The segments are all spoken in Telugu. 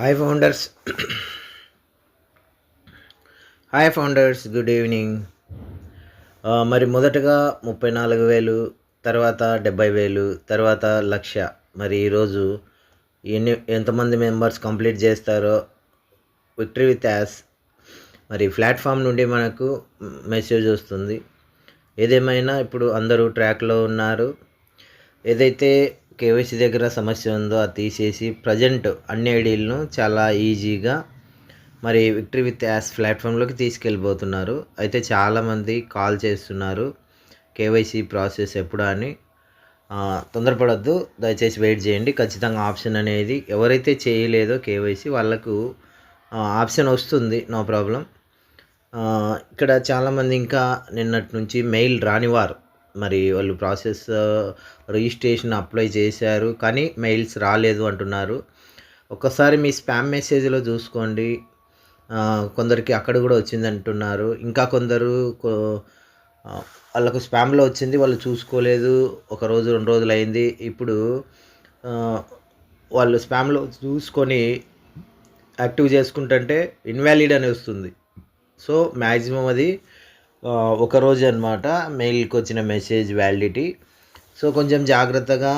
Hi founders hi founders good evening మరి మొదటగా ముప్పై నాలుగు వేలు తర్వాత డెబ్బై వేలు తర్వాత లక్ష. మరి ఈరోజు ఎన్ని ఎంతమంది మెంబర్స్ కంప్లీట్ చేస్తారో విక్టరీ విత్ యాస్ మరి ప్లాట్ఫామ్ నుండి మనకు మెసేజ్ వస్తుంది. ఏదేమైనా ఇప్పుడు అందరూ ట్రాక్లో ఉన్నారు. ఏదైతే కేవైసీ దగ్గర సమస్య ఉందో అది తీసేసి ప్రజెంట్ అన్ని ఐడీలను చాలా ఈజీగా మరి విక్టరీ విత్ యాస్ ప్లాట్ఫామ్లోకి తీసుకెళ్ళిపోతున్నారు. అయితే చాలామంది కాల్ చేస్తున్నారు. కేవైసీ ప్రాసెస్ ఎప్పుడా అని. తొందరపడద్దు. దయచేసి వెయిట్ చేయండి. ఖచ్చితంగా ఆప్షన్ అనేది ఎవరైతే చేయలేదో కేవైసీ వాళ్ళకు ఆప్షన్ వస్తుంది. No problem. ఇక్కడ చాలామంది ఇంకా నిన్నటి నుంచి మెయిల్ రానివారు. మరి వాళ్ళు ప్రాసెస్ రిజిస్ట్రేషన్ అప్లై చేశారు కానీ మెయిల్స్ రాలేదు అంటున్నారు. ఒక్కసారి మీ స్పామ్ మెసేజ్లో చూసుకోండి. కొందరికి అక్కడ కూడా వచ్చింది అంటున్నారు. ఇంకా కొందరు వాళ్ళకు స్పామ్లో వచ్చింది వాళ్ళు చూసుకోలేదు. ఒక రోజు రెండు రోజులు అయింది. ఇప్పుడు వాళ్ళు స్పామ్లో చూసుకొని యాక్టివ్ చేసుకుంటుంటే ఇన్వాలిడ్ అని వస్తుంది. సో మ్యాక్సిమం అది ఒకరోజు ఒక రోజు అనమాట మెయిల్కి వచ్చిన మెసేజ్ వ్యాలిడిటీ. సో కొంచెం జాగ్రత్తగా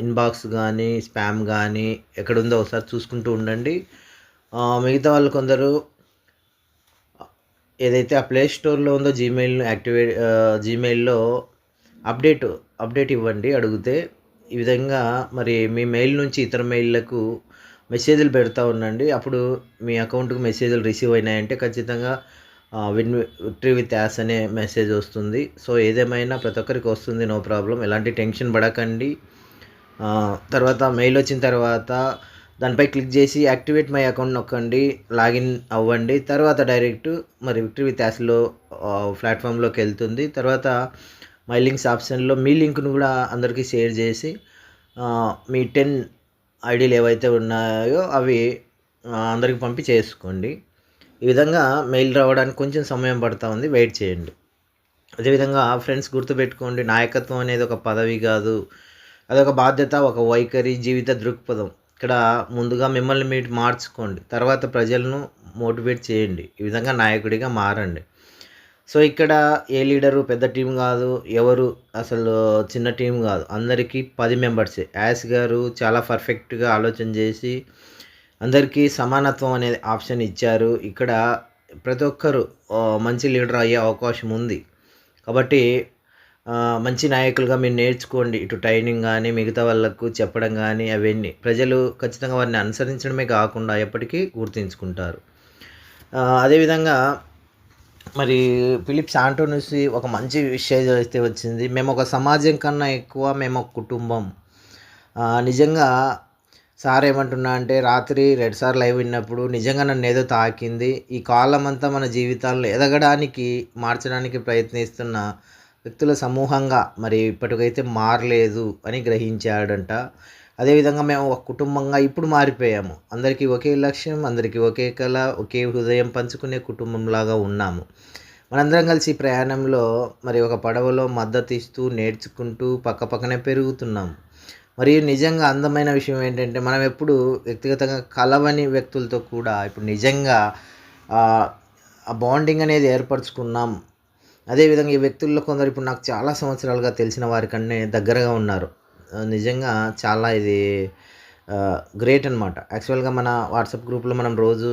ఇన్బాక్స్ కానీ స్పామ్ కానీ ఎక్కడుందో ఒకసారి చూసుకుంటూ ఉండండి. మిగతా వాళ్ళు కొందరు ఏదైతే ఆ ప్లే స్టోర్లో ఉందో జీమెయిల్ యాక్టివేట్ జీమెయిల్లో అప్డేట్ అప్డేట్ ఇవ్వండి అడిగితే ఈ విధంగా మరి మీ మెయిల్ నుంచి ఇతర మెయిల్లకు మెసేజ్లు పెడతా ఉండండి. అప్పుడు మీ అకౌంట్కు మెసేజ్లు రిసీవ్ అయినాయంటే ఖచ్చితంగా విన్ విక్టరీ విత్ యాస్ అనే మెసేజ్ వస్తుంది. సో ఏదేమైనా ప్రతి ఒక్కరికి వస్తుంది నో ప్రాబ్లం ఎలాంటి టెన్షన్ పడకండి. తర్వాత మెయిల్ వచ్చిన తర్వాత దానిపై క్లిక్ చేసి యాక్టివేట్ మై అకౌంట్ నొక్కండి లాగిన్ అవ్వండి. తర్వాత డైరెక్ట్ మరి విక్టరీ విత్ యాస్లో ప్లాట్ఫామ్లోకి వెళ్తుంది. తర్వాత మై లింక్స్ ఆప్షన్లో మీ లింక్ను కూడా అందరికీ షేర్ చేసి మీ టెన్ ఐడీలు ఏవైతే ఉన్నాయో అవి అందరికి పంపి చేసుకోండి. ఈ విధంగా మెయిల్ రావడానికి కొంచెం సమయం పడుతూ ఉంది. వెయిట్ చేయండి. అదేవిధంగా ఫ్రెండ్స్ గుర్తుపెట్టుకోండి. నాయకత్వం అనేది ఒక పదవి కాదు. అదొక బాధ్యత ఒక వైఖరి జీవిత దృక్పథం. ఇక్కడ ముందుగా మిమ్మల్ని మీరు మార్చుకోండి. తర్వాత ప్రజలను మోటివేట్ చేయండి. ఈ విధంగా నాయకుడిగా మారండి. సో ఇక్కడ ఏ లీడరు పెద్ద టీం కాదు ఎవరు అసలు చిన్న టీం కాదు. అందరికీ పది మెంబర్సే. యాస్ గారు చాలా పర్ఫెక్ట్గా ఆలోచన చేసి అందరికీ సమానత్వం అనేది ఆప్షన్ ఇచ్చారు. ఇక్కడ ప్రతి ఒక్కరు మంచి లీడర్ అయ్యే అవకాశం ఉంది. కాబట్టి మంచి నాయకులుగా మీరు నేర్చుకోండి. ఇటు ట్రైనింగ్ కానీ మిగతా వాళ్ళకు చెప్పడం కానీ అవన్నీ. ప్రజలు ఖచ్చితంగా వారిని అనుసరించడమే కాకుండా ఎప్పటికీ గుర్తుంచుకుంటారు. అదేవిధంగా మరి ఫిలిప్స్ శాంటోనిసి ఒక మంచి విషయం అయితే వచ్చింది. మేము ఒక సమాజం కన్నా ఎక్కువ మేము ఒక కుటుంబం నిజంగా సార్ ఏమంటున్నా అంటే రాత్రి రెండు సార్లు లైవ్ విన్నప్పుడు నిజంగా నన్ను ఏదో తాకింది. ఈ కాలం అంతా మన జీవితాల్లో ఎదగడానికి మార్చడానికి ప్రయత్నిస్తున్న వ్యక్తుల సమూహంగా మరి ఇప్పటికైతే మారలేదు అని గ్రహించాడంట. అదేవిధంగా మేము ఒక కుటుంబంగా ఇప్పుడు మారిపోయాము. అందరికీ ఒకే లక్ష్యం అందరికీ ఒకే కళ ఒకే హృదయం పంచుకునే కుటుంబంలాగా ఉన్నాము. మనందరం కలిసి ప్రయాణంలో మరి ఒక పడవలో మద్దతు ఇస్తూ నేర్చుకుంటూ పక్క పక్కనే పెరుగుతున్నాము మరియు నిజంగా అందమైన విషయం ఏంటంటే మనం ఎప్పుడు వ్యక్తిగతంగా కలవని వ్యక్తులతో కూడా ఇప్పుడు నిజంగా ఆ, బాండింగ్ అనేది ఏర్పరచుకున్నాం. అదేవిధంగా ఈ వ్యక్తుల్లో కొందరు ఇప్పుడు నాకు చాలా సంవత్సరాలుగా తెలిసిన వారికన్నా దగ్గరగా ఉన్నారు. నిజంగా చాలా ఇది గ్రేట్ అనమాట యాక్చువల్గా మన వాట్సాప్ గ్రూప్లో మనం రోజు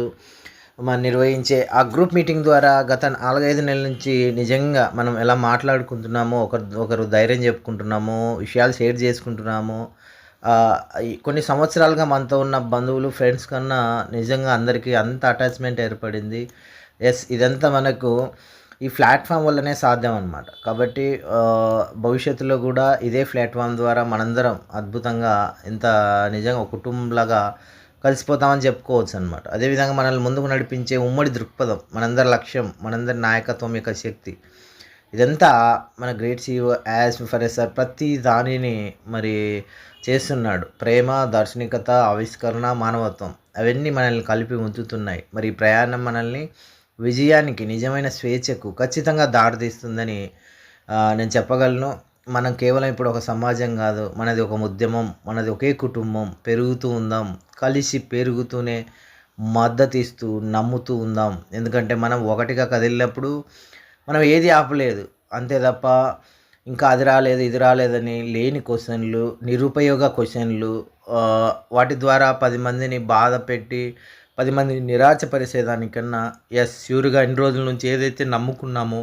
నిర్వహించే ఆ గ్రూప్ మీటింగ్ ద్వారా గత నాలుగైదు నెలల నుంచి నిజంగా మనం ఎలా మాట్లాడుకుంటున్నామో ఒకరు ఒకరు ధైర్యం చెప్పుకుంటున్నాము విషయాలు షేర్ చేసుకుంటున్నాము కొన్ని సంవత్సరాలుగా మనతో ఉన్న బంధువులు ఫ్రెండ్స్ కన్నా నిజంగా అందరికీ అంత అటాచ్మెంట్ ఏర్పడింది. ఎస్ ఇదంతా మనకు ఈ ప్లాట్ఫామ్ వల్లనే సాధ్యం అనమాట కాబట్టి భవిష్యత్తులో కూడా ఇదే ప్లాట్ఫామ్ ద్వారా మనందరం అద్భుతంగా ఇంత నిజంగా ఒక కుటుంబంలాగా కలిసిపోతామని చెప్పుకోవచ్చు అనమాట అదేవిధంగా మనల్ని ముందుకు నడిపించే ఉమ్మడి దృక్పథం మనందరి లక్ష్యం మనందరి నాయకత్వం యొక్క శక్తి. ఇదంతా మన great CEO as per sir ప్రతి దానిని మరి చేస్తున్నాడు. ప్రేమ దార్శనికత ఆవిష్కరణ మానవత్వం అవన్నీ మనల్ని కలిపి ఉంచుతున్నాయి. మరి ఈ ప్రయాణం మనల్ని విజయానికి నిజమైన స్వేచ్ఛకు ఖచ్చితంగా దారితీస్తుందని నేను చెప్పగలను. మనం కేవలం ఇప్పుడు ఒక సమాజం కాదు మనది ఒక ఉద్యమం మనది ఒకే కుటుంబం పెరుగుతూ ఉందాం కలిసి పెరుగుతూనే మద్దతు ఇస్తూ నమ్ముతూ ఉందాం. ఎందుకంటే మనం ఒకటిగా కదిలినప్పుడు మనం ఏది ఆపలేదు. అంతే తప్ప ఇంకా అది రాలేదు ఇది రాలేదని లేని క్వశ్చన్లు నిరుపయోగ క్వశ్చన్లు వాటి ద్వారా పది మందిని బాధ పెట్టి పది మందిని నిరాశపరిచేదానికన్నా ఎస్ ష్యూర్గా ఇన్ని రోజుల నుంచి ఏదైతే నమ్ముకున్నామో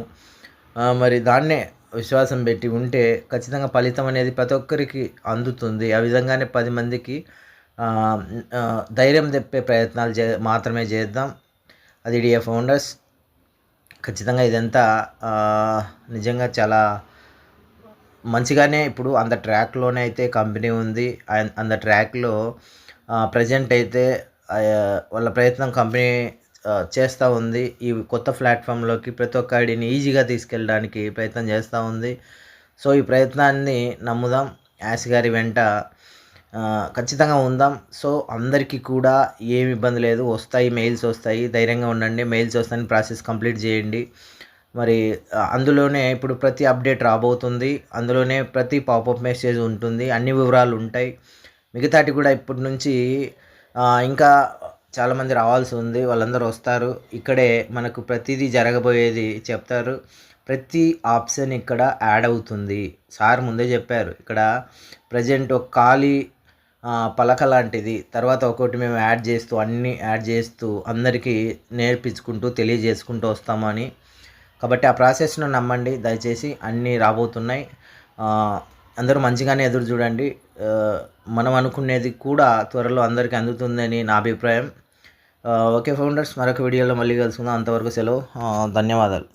మరి దాన్నే విశ్వాసం పెట్టి ఉంటే ఖచ్చితంగా ఫలితం అనేది ప్రతి ఒక్కరికి అందుతుంది. ఆ విధంగానే పది మందికి ధైర్యం తెప్పే ప్రయత్నాలు చే మాత్రమే చేద్దాం. అది డిఏ ఫౌండర్స్. ఖచ్చితంగా ఇదంతా నిజంగా చాలా మంచిగానే ఇప్పుడు అంత ట్రాక్లోనే అయితే కంపెనీ ఉంది. అండ్ అంత ట్రాక్లో ప్రజెంట్ అయితే వాళ్ళ ప్రయత్నం కంపెనీ చేస్తూ ఉంది. ఈ కొత్త ప్లాట్ఫామ్లోకి ప్రతి ఒక్క ఐడిని ఈజీగా తీసుకెళ్ళడానికి ప్రయత్నం చేస్తూ ఉంది. సో ఈ ప్రయత్నాన్ని నమ్ముదాం. యాస్ గారి వెంట ఖచ్చితంగా ఉందాం. సో అందరికీ కూడా ఏమి ఇబ్బంది లేదు. వస్తాయి మెయిల్స్ వస్తాయి. ధైర్యంగా ఉండండి. మెయిల్స్ వస్తాయని ప్రాసెస్ కంప్లీట్ చేయండి. మరి అందులోనే ఇప్పుడు ప్రతి అప్డేట్ రాబోతుంది. అందులోనే ప్రతి పాపప్ మెసేజ్ ఉంటుంది. అన్ని వివరాలు ఉంటాయి. మిగతాటి కూడా ఇప్పటి నుంచి ఇంకా చాలామంది రావాల్సి ఉంది వాళ్ళందరూ వస్తారు. ఇక్కడే మనకు ప్రతిదీ జరగబోయేది చెప్తారు. ప్రతి ఆప్షన్ ఇక్కడ యాడ్ అవుతుంది. సార్ ముందే చెప్పారు ఇక్కడ ప్రజెంట్ ఒక ఖాళీ పలక లాంటిది. తర్వాత ఒకటి మేము యాడ్ చేస్తూ అన్నీ యాడ్ చేస్తూ అందరికీ నేర్పించుకుంటూ తెలియజేసుకుంటూ వస్తామని కాబట్టి ఆ ప్రాసెస్ను నమ్మండి. దయచేసి అన్నీ రాబోతున్నాయి. అందరూ మంచిగానే ఎదురు చూడండి. మనం అనుకునేది కూడా త్వరలో అందరికీ అందుతుందని నా అభిప్రాయం. ఓకే ఫౌండర్స్ మరొక వీడియోలో మళ్ళీ కలుసుకుందాం. అంతవరకు సెలవు. ధన్యవాదాలు.